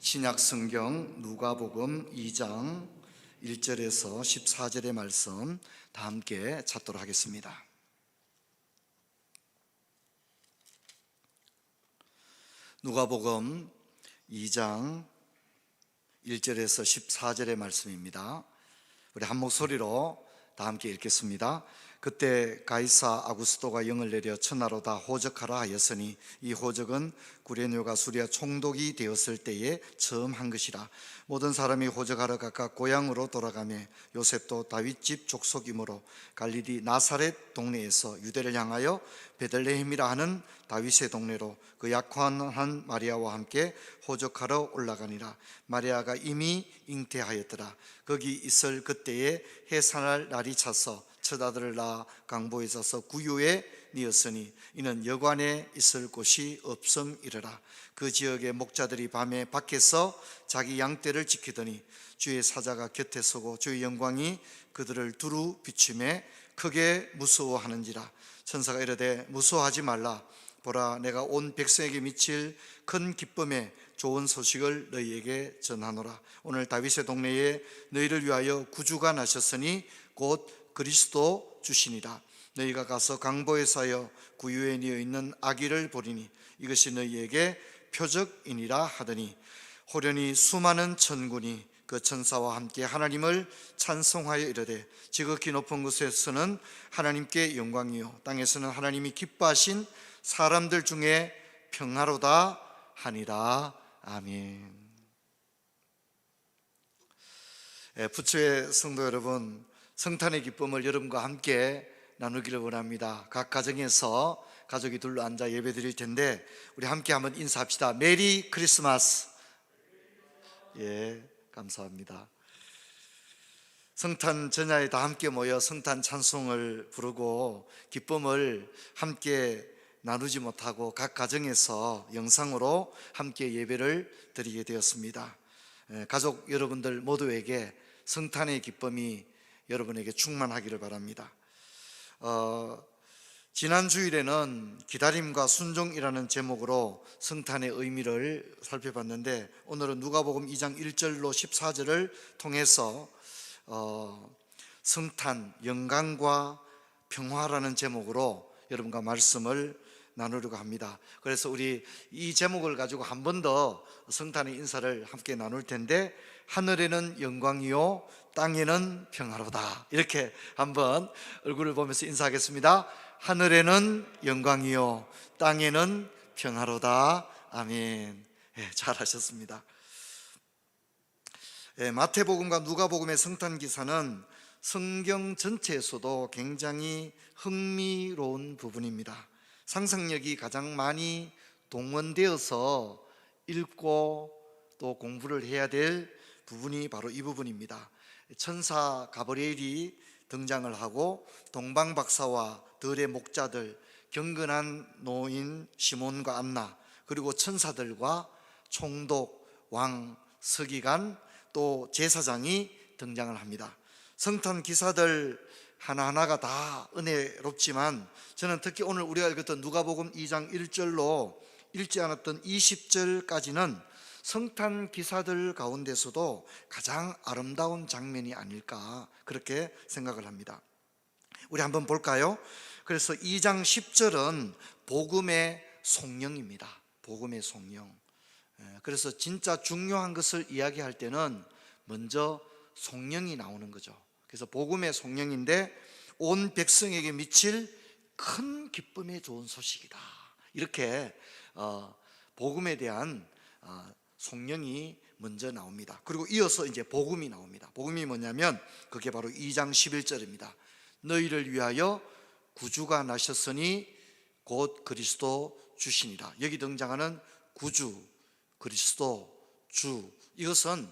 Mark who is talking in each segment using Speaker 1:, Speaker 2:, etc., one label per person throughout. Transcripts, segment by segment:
Speaker 1: 신약 성경 누가복음 2장 1절에서 14절의 말씀 다 함께 찾도록 하겠습니다. 누가복음 2장 1절에서 14절의 말씀입니다. 우리 한 목소리로 다 함께 읽겠습니다. 그때 가이사 아구스토가 영을 내려 천하로 다 호적하라 하였으니 이 호적은 구레뇨가 수리아 총독이 되었을 때에 처음 한 것이라. 모든 사람이 호적하러 각각 고향으로 돌아가며 요셉도 다윗집 족속이므로 갈릴리 나사렛 동네에서 유대를 향하여 베들레헴이라 하는 다윗의 동네로 그 약혼한 마리아와 함께 호적하러 올라가니라. 마리아가 이미 잉태하였더라. 거기 있을 그때에 해산할 날이 차서 첫 아들을 낳아 강보에 서서 구유에 니었으니 이는 여관에 있을 곳이 없음이르라. 그 지역의 목자들이 밤에 밖에서 자기 양떼를 지키더니 주의 사자가 곁에 서고 주의 영광이 그들을 두루 비춤에 크게 무서워하는지라. 천사가 이르되 무서워하지 말라. 보라 내가 온 백성에게 미칠 큰 기쁨의 좋은 소식을 너희에게 전하노라. 오늘 다윗의 동네에 너희를 위하여 구주가 나셨으니 곧 그리스도 주시니라 너희가 가서 강보에 사여 구유에 니어 있는 아기를 보리니 이것이 너희에게 표적이니라 하더니 호련히 수많은 천군이 그 천사와 함께 하나님을 찬송하여 이르되 지극히 높은 곳에서는 하나님께 영광이요 땅에서는 하나님이 기뻐하신 사람들 중에 평화로다 하니라 아멘. 예, 부처의 성도 여러분, 성탄의 기쁨을 여러분과 함께 나누기를 원합니다. 각 가정에서 가족이 둘러 앉아 예배 드릴 텐데 우리 함께 한번 인사합시다. 메리 크리스마스. 예, 감사합니다. 성탄 전야에 다 함께 모여 성탄 찬송을 부르고 기쁨을 함께 나누지 못하고 각 가정에서 영상으로 함께 예배를 드리게 되었습니다. 예, 가족 여러분들 모두에게 성탄의 기쁨이 여러분에게 충만하기를 바랍니다. 어, 지난 주일에는 기다림과 순종이라는 제목으로 성탄의 의미를 살펴봤는데 오늘은 누가복음 2장 1절로 14절을 통해서 어, 성탄, 영광과 평화라는 제목으로 여러분과 말씀을 나누려고 합니다. 그래서 우리 이 제목을 가지고 한 번 더 성탄의 인사를 함께 나눌 텐데 하늘에는 영광이요 땅에는 평화로다. 이렇게 한번 얼굴을 보면서 인사하겠습니다. 하늘에는 영광이요 땅에는 평화로다. 아멘. 예, 잘하셨습니다. 예, 마태복음과 누가복음의 성탄 기사는 성경 전체에서도 굉장히 흥미로운 부분입니다. 상상력이 가장 많이 동원되어서 읽고 또 공부를 해야 될 부분이 바로 이 부분입니다. 천사 가브리엘이 등장을 하고 동방 박사와 들의 목자들, 경건한 노인 시몬과 안나, 그리고 천사들과 총독, 왕, 서기관, 또 제사장이 등장을 합니다. 성탄 기사들 하나하나가 다 은혜롭지만 저는 특히 오늘 우리가 읽었던 누가복음 2장 1절로 읽지 않았던 20절까지는 성탄 기사들 가운데서도 가장 아름다운 장면이 아닐까 그렇게 생각을 합니다. 우리 한번 볼까요? 그래서 2장 10절은 복음의 송영입니다. 복음의 송영. 예, 그래서 진짜 중요한 것을 이야기할 때는 먼저 송영이 나오는 거죠. 그래서 복음의 송영인데 온 백성에게 미칠 큰 기쁨의 좋은 소식이다. 이렇게 어, 복음에 대한 어, 송영이 먼저 나옵니다. 그리고 이어서 이제 복음이 나옵니다. 복음이 뭐냐면 그게 바로 2장 11절입니다. 너희를 위하여 구주가 나셨으니 곧 그리스도 주시니라. 여기 등장하는 구주, 그리스도, 주 이것은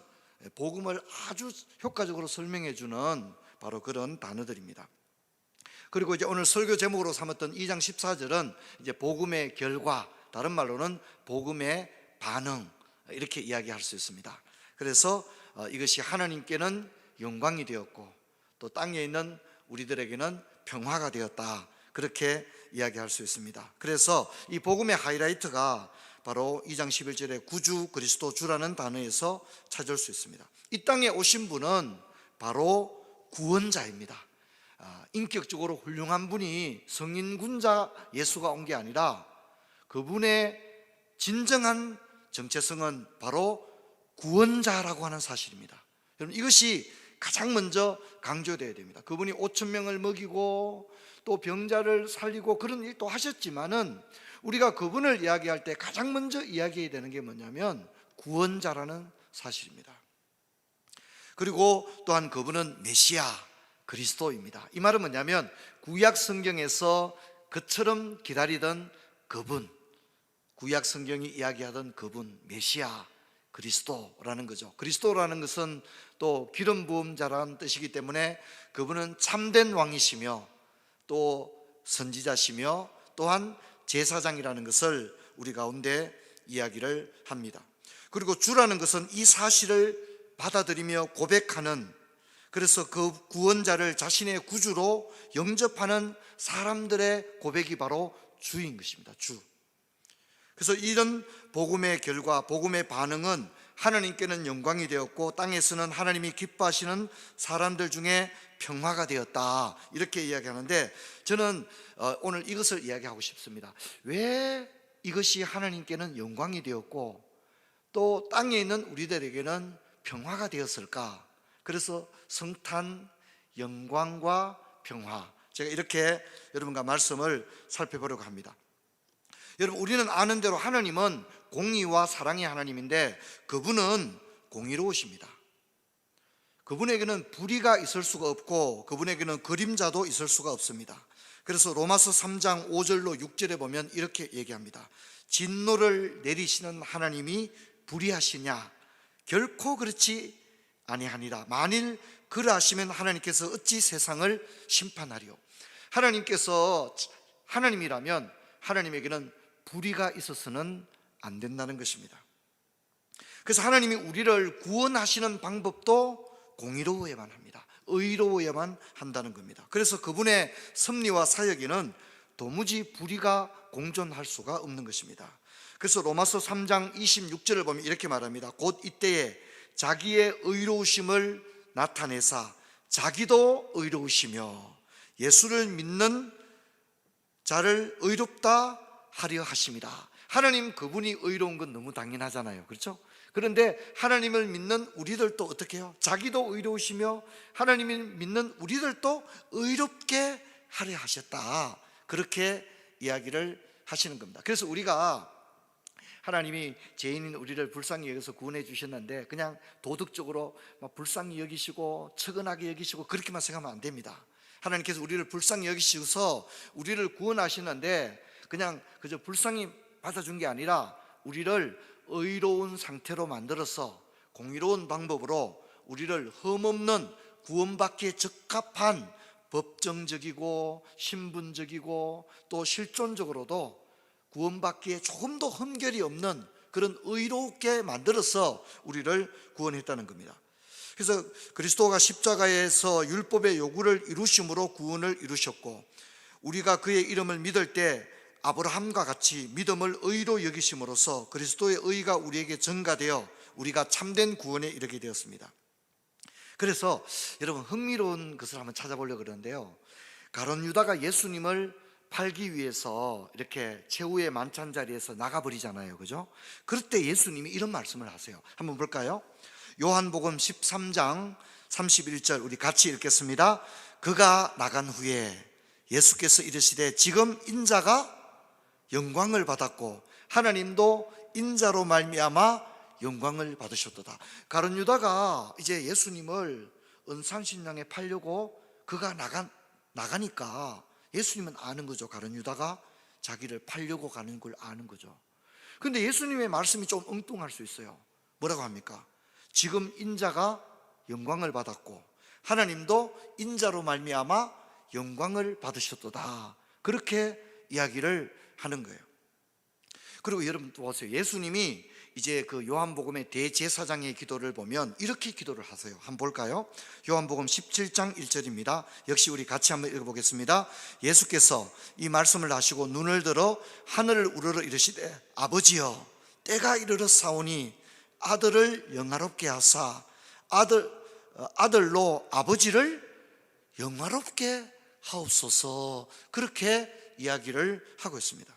Speaker 1: 복음을 아주 효과적으로 설명해 주는 바로 그런 단어들입니다. 그리고 이제 오늘 설교 제목으로 삼았던 2장 14절은 이제 복음의 결과, 다른 말로는 복음의 반응 이렇게 이야기할 수 있습니다. 그래서 어, 이것이 하나님께는 영광이 되었고 또 땅에 있는 우리들에게는 평화가 되었다. 그렇게 이야기할 수 있습니다. 그래서 이 복음의 하이라이트가 바로 2장 11절에 구주 그리스도 주라는 단어에서 찾을 수 있습니다. 이 땅에 오신 분은 바로 구원자입니다. 아, 인격적으로 훌륭한 분이 성인 군자 예수가 온 게 아니라 그분의 진정한 정체성은 바로 구원자라고 하는 사실입니다. 여러분 이것이 가장 먼저 강조되어야 됩니다. 그분이 5천 명을 먹이고 또 병자를 살리고 그런 일도 하셨지만은 우리가 그분을 이야기할 때 가장 먼저 이야기해야 되는 게 뭐냐면 구원자라는 사실입니다. 그리고 또한 그분은 메시아 그리스도입니다. 이 말은 뭐냐면 구약 성경에서 그처럼 기다리던 그분, 구약 성경이 이야기하던 그분 메시아 그리스도라는 거죠. 그리스도라는 것은 또 기름 부음 자라는 뜻이기 때문에 그분은 참된 왕이시며 또 선지자시며 또한 제사장이라는 것을 우리 가운데 이야기를 합니다. 그리고 주라는 것은 이 사실을 받아들이며 고백하는 그래서 그 구원자를 자신의 구주로 영접하는 사람들의 고백이 바로 주인 것입니다. 주. 그래서 이런 복음의 결과, 복음의 반응은 하나님께는 영광이 되었고 땅에서는 하나님이 기뻐하시는 사람들 중에 평화가 되었다. 이렇게 이야기하는데 저는 어, 오늘 이것을 이야기하고 싶습니다. 왜 이것이 하나님께는 영광이 되었고 또 땅에 있는 우리들에게는 평화가 되었을까? 그래서 성탄, 영광과 평화. 제가 이렇게 여러분과 말씀을 살펴보려고 합니다. 여러분, 우리는 아는 대로 하나님은 공의와 사랑의 하나님인데 그분은 공의로우십니다. 그분에게는 불의가 있을 수가 없고 그분에게는 그림자도 있을 수가 없습니다. 그래서 로마서 3장 5절로 6절에 보면 이렇게 얘기합니다. 진노를 내리시는 하나님이 불의하시냐? 결코 그렇지 아니하니라. 만일 그러하시면 하나님께서 어찌 세상을 심판하리요? 하나님께서 하나님이라면 하나님에게는 불의가 있어서는 안 된다는 것입니다. 그래서 하나님이 우리를 구원하시는 방법도 공의로워야만 합니다. 의로워야만 한다는 겁니다. 그래서 그분의 섭리와 사역에는 도무지 불의가 공존할 수가 없는 것입니다. 그래서 로마서 3장 26절을 보면 이렇게 말합니다. 곧 이때에 자기의 의로우심을 나타내사 자기도 의로우시며 예수를 믿는 자를 의롭다 하려 하십니다. 하나님 그분이 의로운 건 너무 당연하잖아요. 그렇죠? 그런데 하나님을 믿는 우리들도 어떻게 해요? 자기도 의로우시며 하나님을 믿는 우리들도 의롭게 하려 하셨다. 그렇게 이야기를 하시는 겁니다. 그래서 우리가 하나님이 죄인인 우리를 불쌍히 여기서 구원해 주셨는데 그냥 도덕적으로 막 불쌍히 여기시고 측은하게 여기시고 그렇게만 생각하면 안 됩니다. 하나님께서 우리를 불쌍히 여기시고서 우리를 구원하시는데 그냥 그저 불쌍히 받아준 게 아니라 우리를 의로운 상태로 만들어서 공의로운 방법으로 우리를 흠없는 구원받기에 적합한 법정적이고 신분적이고 또 실존적으로도 구원받기에 조금도 흠결이 없는 그런 의롭게 만들어서 우리를 구원했다는 겁니다. 그래서 그리스도가 십자가에서 율법의 요구를 이루심으로 구원을 이루셨고 우리가 그의 이름을 믿을 때 아브라함과 같이 믿음을 의로 여기심으로써 그리스도의 의가 우리에게 전가되어 우리가 참된 구원에 이르게 되었습니다. 그래서 여러분 흥미로운 것을 한번 찾아보려고 그러는데요. 가론 유다가 예수님을 팔기 위해서 이렇게 최후의 만찬 자리에서 나가버리잖아요. 그죠? 그럴 때 예수님이 이런 말씀을 하세요. 한번 볼까요? 요한복음 13장 31절 우리 같이 읽겠습니다. 그가 나간 후에 예수께서 이르시되 지금 인자가 영광을 받았고 하나님도 인자로 말미암아 영광을 받으셨도다. 가론 유다가 이제 예수님을 은산신령에 팔려고 그가 나간 나가니까 예수님은 아는 거죠. 가론 유다가 자기를 팔려고 가는 걸 아는 거죠. 근데 예수님의 말씀이 좀 엉뚱할 수 있어요. 뭐라고 합니까? 지금 인자가 영광을 받았고 하나님도 인자로 말미암아 영광을 받으셨도다. 그렇게 이야기를 하는 거예요. 그리고 여러분 또 보세요. 예수님이 이제 그 요한복음의 대제사장의 기도를 보면 이렇게 기도를 하세요. 한번 볼까요? 요한복음 17장 1절입니다. 역시 우리 같이 한번 읽어보겠습니다. 예수께서 이 말씀을 하시고 눈을 들어 하늘을 우러러 이르시되 아버지여 때가 이르러 사오니 아들을 영화롭게 하사 아들 어, 아들로 아버지를 영화롭게 하옵소서 그렇게 이야기를 하고 있습니다.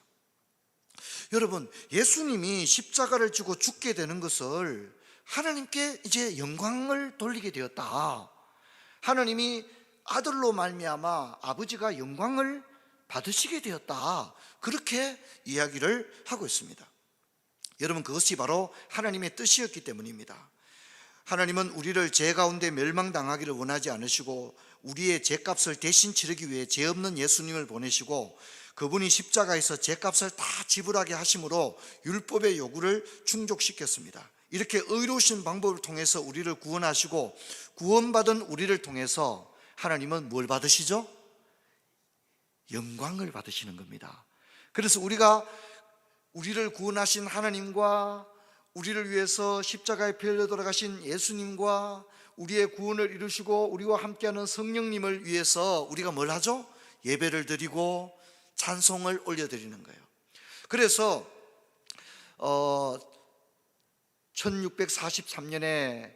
Speaker 1: 여러분, 예수님이 십자가를 지고 죽게 되는 것을 하나님께 이제 영광을 돌리게 되었다. 하나님이 아들로 말미암아 아버지가 영광을 받으시게 되었다. 그렇게 이야기를 하고 있습니다. 여러분, 그것이 바로 하나님의 뜻이었기 때문입니다. 하나님은 우리를 죄 가운데 멸망당하기를 원하지 않으시고 우리의 죄값을 대신 치르기 위해 죄 없는 예수님을 보내시고 그분이 십자가에서 죄값을 다 지불하게 하심으로 율법의 요구를 충족시켰습니다. 이렇게 의로우신 방법을 통해서 우리를 구원하시고 구원받은 우리를 통해서 하나님은 뭘 받으시죠? 영광을 받으시는 겁니다. 그래서 우리가 우리를 구원하신 하나님과 우리를 위해서 십자가에 피흘려 돌아가신 예수님과 우리의 구원을 이루시고 우리와 함께하는 성령님을 위해서 우리가 뭘 하죠? 예배를 드리고 찬송을 올려드리는 거예요. 그래서 어, 1643년에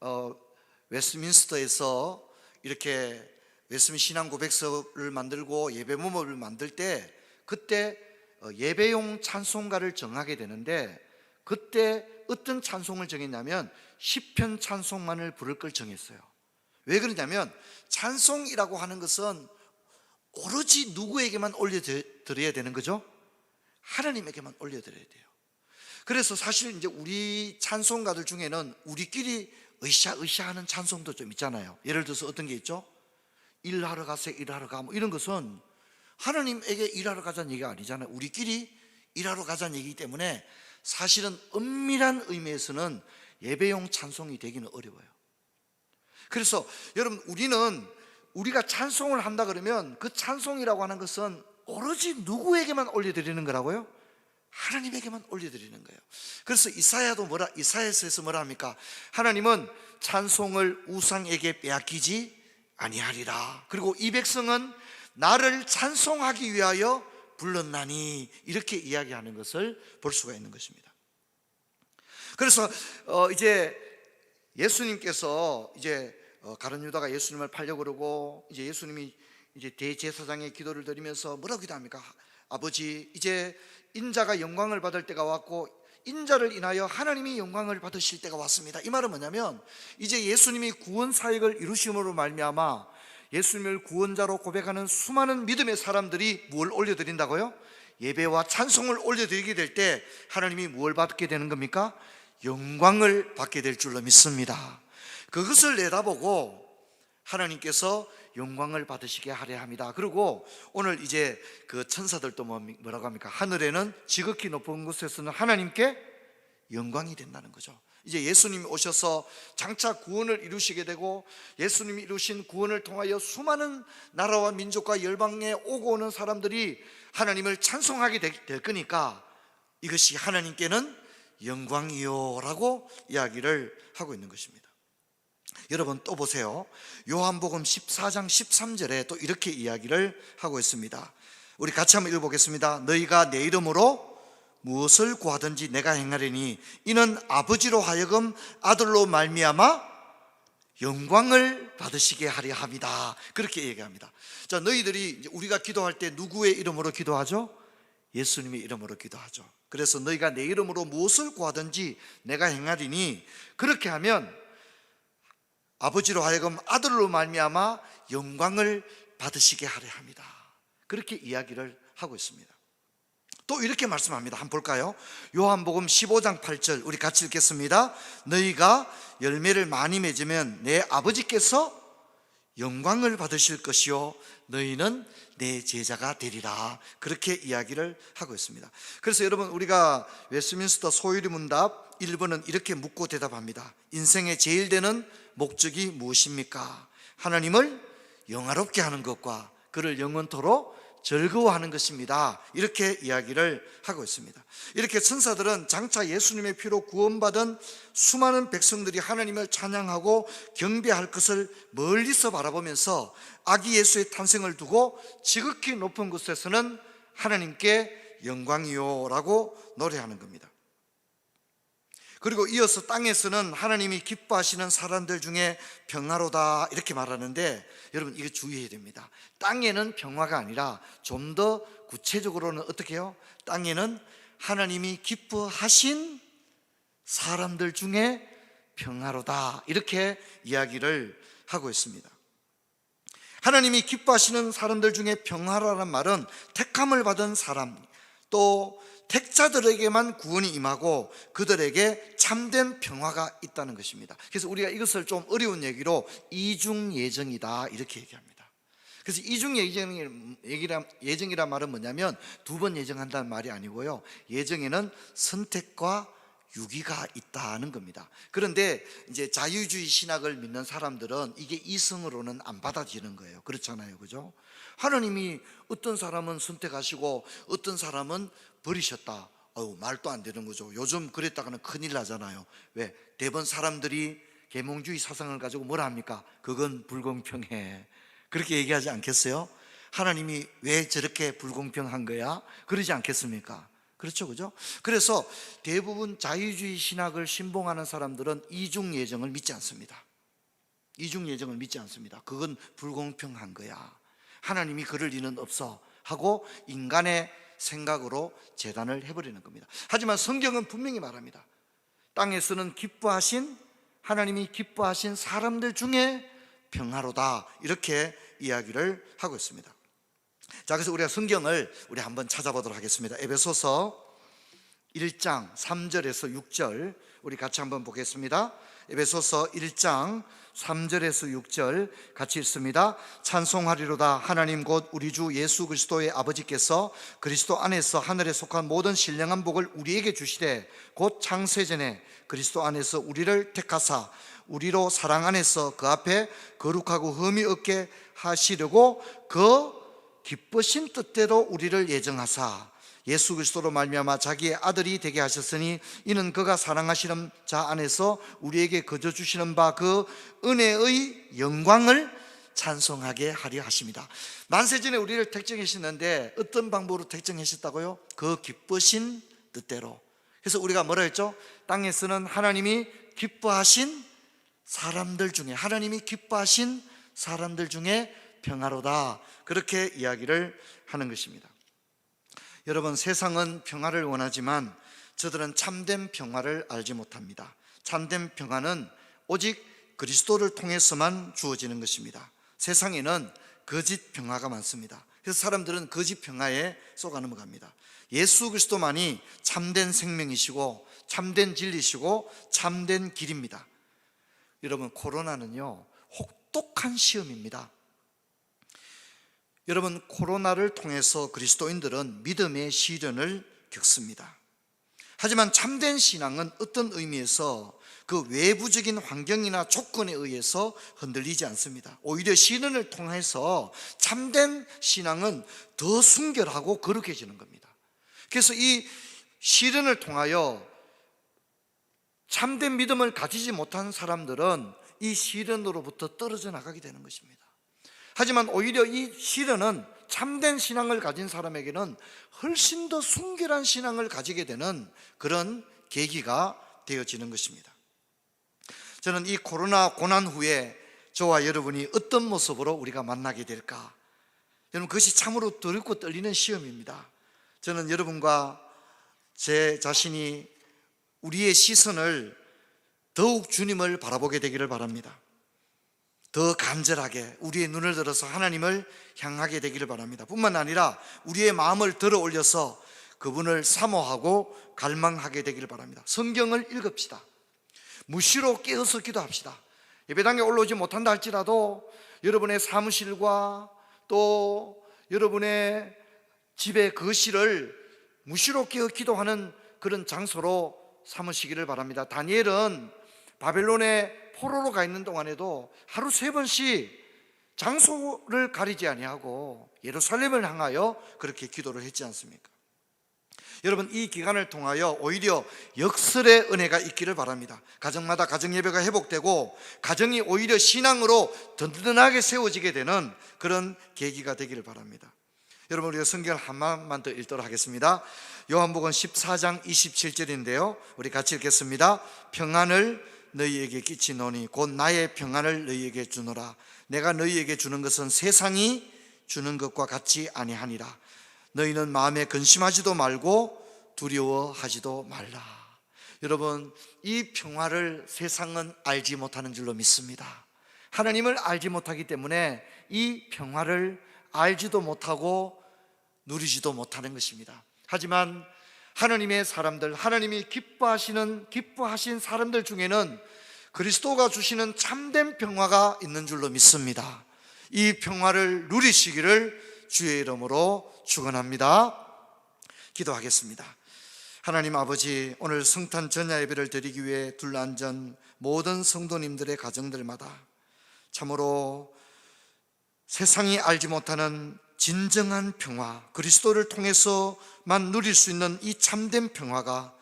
Speaker 1: 어, 웨스민스터에서 이렇게 웨스민 신앙 고백서를 만들고 예배 모범을 만들 때 그때 어, 예배용 찬송가를 정하게 되는데 그때 어떤 찬송을 정했냐면 시편 찬송만을 부를 걸 정했어요. 왜 그러냐면 찬송이라고 하는 것은 오로지 누구에게만 올려드려야 되는 거죠? 하나님에게만 올려드려야 돼요. 그래서 사실 이제 우리 찬송가들 중에는 우리끼리 으쌰으쌰 하는 찬송도 좀 있잖아요. 예를 들어서 어떤 게 있죠? 일하러 가세요, 일하러 가. 뭐 이런 것은 하나님에게 일하러 가자는 얘기가 아니잖아요. 우리끼리 일하러 가자는 얘기이기 때문에 사실은 엄밀한 의미에서는 예배용 찬송이 되기는 어려워요. 그래서 여러분 우리는 우리가 찬송을 한다 그러면 그 찬송이라고 하는 것은 오로지 누구에게만 올려드리는 거라고요? 하나님에게만 올려드리는 거예요. 그래서 이사야도 뭐라 이사야서에서 뭐라 합니까? 하나님은 찬송을 우상에게 빼앗기지 아니하리라. 그리고 이 백성은 나를 찬송하기 위하여 불렀나니 이렇게 이야기하는 것을 볼 수가 있는 것입니다. 그래서 어 이제 예수님께서 이제 어 가룟 유다가 예수님을 팔려고 그러고 이제 예수님이 이제 대제사장의 기도를 드리면서 뭐라고 기도합니까? 아버지 이제 인자가 영광을 받을 때가 왔고 인자를 인하여 하나님이 영광을 받으실 때가 왔습니다. 이 말은 뭐냐면 이제 예수님이 구원 사역을 이루심으로 말미암아 예수님을 구원자로 고백하는 수많은 믿음의 사람들이 뭘 올려드린다고요? 예배와 찬송을 올려드리게 될 때 하나님이 뭘 받게 되는 겁니까? 영광을 받게 될 줄로 믿습니다. 그것을 내다보고 하나님께서 영광을 받으시게 하려 합니다. 그리고 오늘 이제 그 천사들도 뭐- 뭐라고 합니까? 하늘에는 지극히 높은 곳에서는 하나님께 영광이 된다는 거죠. 이제 예수님이 오셔서 장차 구원을 이루시게 되고 예수님이 이루신 구원을 통하여 수많은 나라와 민족과 열방에 오고 오는 사람들이 하나님을 찬송하게 될- 될 거니까 이것이 하나님께는 영광이요라고 이야기를 하고 있는 것입니다. 여러분 또 보세요. 요한복음 14장 13절에 또 이렇게 이야기를 하고 있습니다. 우리 같이 한번 읽어보겠습니다. 너희가 내 이름으로 무엇을 구하든지 내가 행하리니 이는 아버지로 하여금 아들로 말미암아 영광을 받으시게 하려 합니다. 그렇게 얘기합니다. 자, 너희들이 우리가 기도할 때 누구의 이름으로 기도하죠? 예수님의 이름으로 기도하죠. 그래서 너희가 내 이름으로 무엇을 구하든지 내가 행하리니 그렇게 하면 아버지로 하여금 아들로 말미암아 영광을 받으시게 하려 합니다. 그렇게 이야기를 하고 있습니다. 또 이렇게 말씀합니다. 한번 볼까요? 요한복음 15장 8절 우리 같이 읽겠습니다. 너희가 열매를 많이 맺으면 내 아버지께서 영광을 받으실 것이요 너희는 내 제자가 되리라. 그렇게 이야기를 하고 있습니다. 그래서 여러분 우리가 웨스민스터 소유리 문답 1번은 이렇게 묻고 대답합니다. 인생의 제일 되는 목적이 무엇입니까? 하나님을 영화롭게 하는 것과 그를 영원토록 즐거워하는 것입니다. 이렇게 이야기를 하고 있습니다. 이렇게 천사들은 장차 예수님의 피로 구원받은 수많은 백성들이 하나님을 찬양하고 경배할 것을 멀리서 바라보면서 아기 예수의 탄생을 두고 지극히 높은 곳에서는 하나님께 영광이요라고 노래하는 겁니다. 그리고 이어서 땅에서는 하나님이 기뻐하시는 사람들 중에 평화로다 이렇게 말하는데 여러분 이거 주의해야 됩니다. 땅에는 평화가 아니라 좀 더 구체적으로는 어떻게 해요? 땅에는 하나님이 기뻐하신 사람들 중에 평화로다 이렇게 이야기를 하고 있습니다. 하나님이 기뻐하시는 사람들 중에 평화라는 말은 택함을 받은 사람 또 택자들에게만 구원이 임하고 그들에게 참된 평화가 있다는 것입니다. 그래서 우리가 이것을 좀 어려운 얘기로 이중 예정이다 이렇게 얘기합니다. 그래서 이중 예정이라, 예정이라 말은 뭐냐면 두 번 예정한다는 말이 아니고요. 예정에는 선택과 유기가 있다는 겁니다. 그런데 이제 자유주의 신학을 믿는 사람들은 이게 이성으로는 안 받아지는 거예요. 그렇잖아요. 그죠? 하나님이 어떤 사람은 선택하시고 어떤 사람은 버리셨다. 어우, 말도 안 되는 거죠. 요즘 그랬다가는 큰일 나잖아요. 왜? 대번 사람들이 계몽주의 사상을 가지고 뭐라 합니까? 그건 불공평해. 그렇게 얘기하지 않겠어요? 하나님이 왜 저렇게 불공평한 거야? 그러지 않겠습니까? 그렇죠, 그죠? 그래서 대부분 자유주의 신학을 신봉하는 사람들은 이중 예정을 믿지 않습니다. 이중 예정을 믿지 않습니다. 그건 불공평한 거야. 하나님이 그럴 리는 없어 하고 인간의 생각으로 재단을 해버리는 겁니다. 하지만 성경은 분명히 말합니다. 땅에서는 기뻐하신 하나님이 기뻐하신 사람들 중에 평화로다 이렇게 이야기를 하고 있습니다. 자, 그래서 우리가 성경을 우리 한번 찾아보도록 하겠습니다. 에베소서 1장 3절에서 6절 우리 같이 한번 보겠습니다. 에베소서 1장 3절에서 6절 같이 읽습니다. 찬송하리로다 하나님 곧 우리 주 예수 그리스도의 아버지께서 그리스도 안에서 하늘에 속한 모든 신령한 복을 우리에게 주시되 곧 창세전에 그리스도 안에서 우리를 택하사 우리로 사랑 안에서 그 앞에 거룩하고 흠이 없게 하시려고 그 기쁘신 뜻대로 우리를 예정하사 예수 그리스도로 말미암아 자기의 아들이 되게 하셨으니 이는 그가 사랑하시는 자 안에서 우리에게 거저 주시는 바 그 은혜의 영광을 찬송하게 하려 하십니다. 만세 전에 우리를 택정하셨는데 어떤 방법으로 택정하셨다고요? 그 기쁘신 뜻대로. 그래서 우리가 뭐라 했죠? 땅에서는 하나님이 기뻐하신 사람들 중에 하나님이 기뻐하신 사람들 중에 평화로다. 그렇게 이야기를 하는 것입니다. 여러분, 세상은 평화를 원하지만 저들은 참된 평화를 알지 못합니다. 참된 평화는 오직 그리스도를 통해서만 주어지는 것입니다. 세상에는 거짓 평화가 많습니다. 그래서 사람들은 거짓 평화에 쏘가 넘어갑니다. 예수 그리스도만이 참된 생명이시고 참된 진리시고 참된 길입니다. 여러분, 코로나는요, 혹독한 시험입니다. 여러분 코로나를 통해서 그리스도인들은 믿음의 시련을 겪습니다. 하지만 참된 신앙은 어떤 의미에서 그 외부적인 환경이나 조건에 의해서 흔들리지 않습니다. 오히려 시련을 통해서 참된 신앙은 더 순결하고 거룩해지는 겁니다. 그래서 이 시련을 통하여 참된 믿음을 가지지 못한 사람들은 이 시련으로부터 떨어져 나가게 되는 것입니다. 하지만 오히려 이 시련은 참된 신앙을 가진 사람에게는 훨씬 더 순결한 신앙을 가지게 되는 그런 계기가 되어지는 것입니다. 저는 이 코로나 고난 후에 저와 여러분이 어떤 모습으로 우리가 만나게 될까? 여러분 그것이 참으로 두렵고 떨리는 시험입니다. 저는 여러분과 제 자신이 우리의 시선을 더욱 주님을 바라보게 되기를 바랍니다. 더 간절하게 우리의 눈을 들어서 하나님을 향하게 되기를 바랍니다. 뿐만 아니라 우리의 마음을 들어 올려서 그분을 사모하고 갈망하게 되기를 바랍니다. 성경을 읽읍시다. 무시로 깨어서 기도합시다. 예배당에 올라오지 못한다 할지라도 여러분의 사무실과 또 여러분의 집의 거실을 무시로 깨어 기도하는 그런 장소로 삼으시기를 바랍니다. 다니엘은 바벨론의 포로로 가 있는 동안에도 하루 세 번씩 장소를 가리지 아니하고 예루살렘을 향하여 그렇게 기도를 했지 않습니까? 여러분 이 기간을 통하여 오히려 역설의 은혜가 있기를 바랍니다. 가정마다 가정 예배가 회복되고 가정이 오히려 신앙으로 든든하게 세워지게 되는 그런 계기가 되기를 바랍니다. 여러분 우리가 성경을 한 번만 더 읽도록 하겠습니다. 요한복음 14장 27절인데요. 우리 같이 읽겠습니다. 평안을 너희에게 끼치노니 곧 나의 평안을 너희에게 주노라. 내가 너희에게 주는 것은 세상이 주는 것과 같이 아니하니라. 너희는 마음에 근심하지도 말고 두려워하지도 말라. 여러분, 이 평화를 세상은 알지 못하는 줄로 믿습니다. 하나님을 알지 못하기 때문에 이 평화를 알지도 못하고 누리지도 못하는 것입니다. 하지만 하나님의 사람들, 하나님이 기뻐하시는 기뻐하신 사람들 중에는 그리스도가 주시는 참된 평화가 있는 줄로 믿습니다. 이 평화를 누리시기를 주의 이름으로 축원합니다. 기도하겠습니다. 하나님 아버지 오늘 성탄 전야 예배를 드리기 위해 둘러앉은 모든 성도님들의 가정들마다 참으로 세상이 알지 못하는 진정한 평화, 그리스도를 통해서만 누릴 수 있는 이 참된 평화가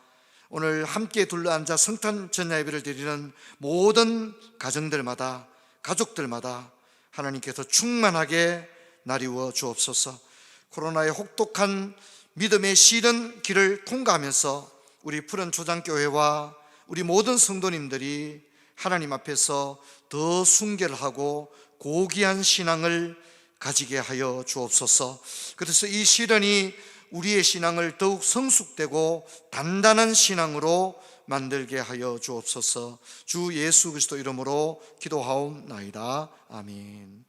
Speaker 1: 오늘 함께 둘러앉아 성탄 전야 예배를 드리는 모든 가정들마다 가족들마다 하나님께서 충만하게 나리워 주옵소서. 코로나의 혹독한 믿음의 시른 길을 통과하면서 우리 푸른 초장교회와 우리 모든 성도님들이 하나님 앞에서 더 순결하고 고귀한 신앙을 가지게 하여 주옵소서. 그래서 이 시련이 우리의 신앙을 더욱 성숙되고 단단한 신앙으로 만들게 하여 주옵소서. 주 예수 그리스도 이름으로 기도하옵나이다. 아멘.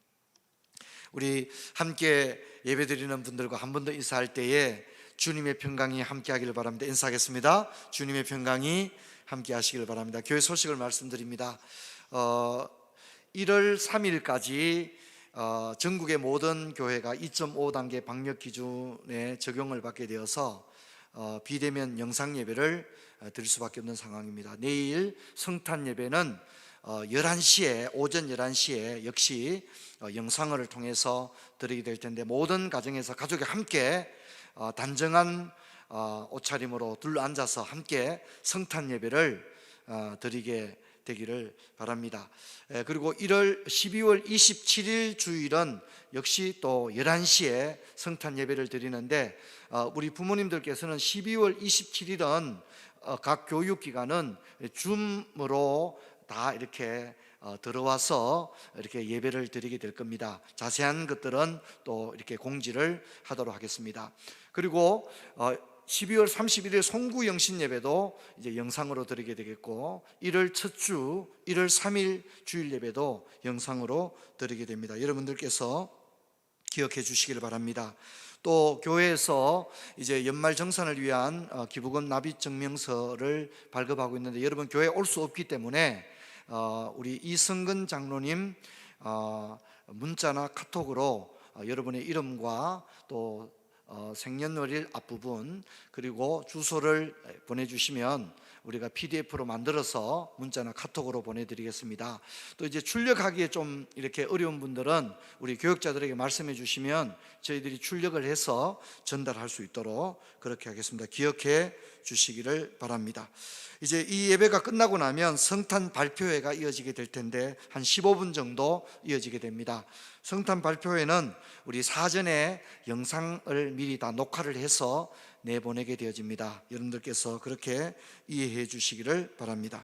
Speaker 1: 우리 함께 예배드리는 분들과 한 번 더 인사할 때에 주님의 평강이 함께 하기를 바랍니다. 인사하겠습니다. 주님의 평강이 함께 하시길 바랍니다. 교회 소식을 말씀드립니다. 어, 1월 3일까지 어, 전국의 모든 교회가 2.5단계 방역 기준에 적용을 받게 되어서 어, 비대면 영상 예배를 어, 드릴 수밖에 없는 상황입니다. 내일 성탄 예배는 어, 11시에 오전 11시에 역시 어, 영상을 통해서 드리게 될 텐데 모든 가정에서 가족이 함께 어, 단정한 어, 옷차림으로 둘러앉아서 함께 성탄 예배를 어, 드리게 되기를 바랍니다. 에, 그리고 1월 12월 27일 주일은 역시 또 11시에 성탄 예배를 드리는데 어, 우리 부모님들께서는 12월 27일은 어, 각 교육 기관은 줌으로 다 이렇게 어, 들어와서 이렇게 예배를 드리게 될 겁니다. 자세한 것들은 또 이렇게 공지를 하도록 하겠습니다. 그리고 어, 12월 31일 송구 영신 예배도 이제 영상으로 드리게 되겠고 1월 첫 주, 1월 3일 주일 예배도 영상으로 드리게 됩니다. 여러분들께서 기억해 주시기를 바랍니다. 또 교회에서 이제 연말 정산을 위한 어, 기부금 납입 증명서를 발급하고 있는데 여러분 교회 올 수 없기 때문에 어, 우리 이승근 장로님 어, 문자나 카톡으로 어, 여러분의 이름과 또 어, 생년월일 앞부분 그리고 주소를 보내주시면 우리가 PDF로 만들어서 문자나 카톡으로 보내드리겠습니다. 또 이제 출력하기에 좀 이렇게 어려운 분들은 우리 교육자들에게 말씀해 주시면 저희들이 출력을 해서 전달할 수 있도록 그렇게 하겠습니다. 기억해 주시기를 바랍니다. 이제 이 예배가 끝나고 나면 성탄 발표회가 이어지게 될 텐데 한 15분 정도 이어지게 됩니다. 성탄 발표회는 우리 사전에 영상을 미리 다 녹화를 해서 내보내게 되어집니다. 여러분들께서 그렇게 이해해 주시기를 바랍니다.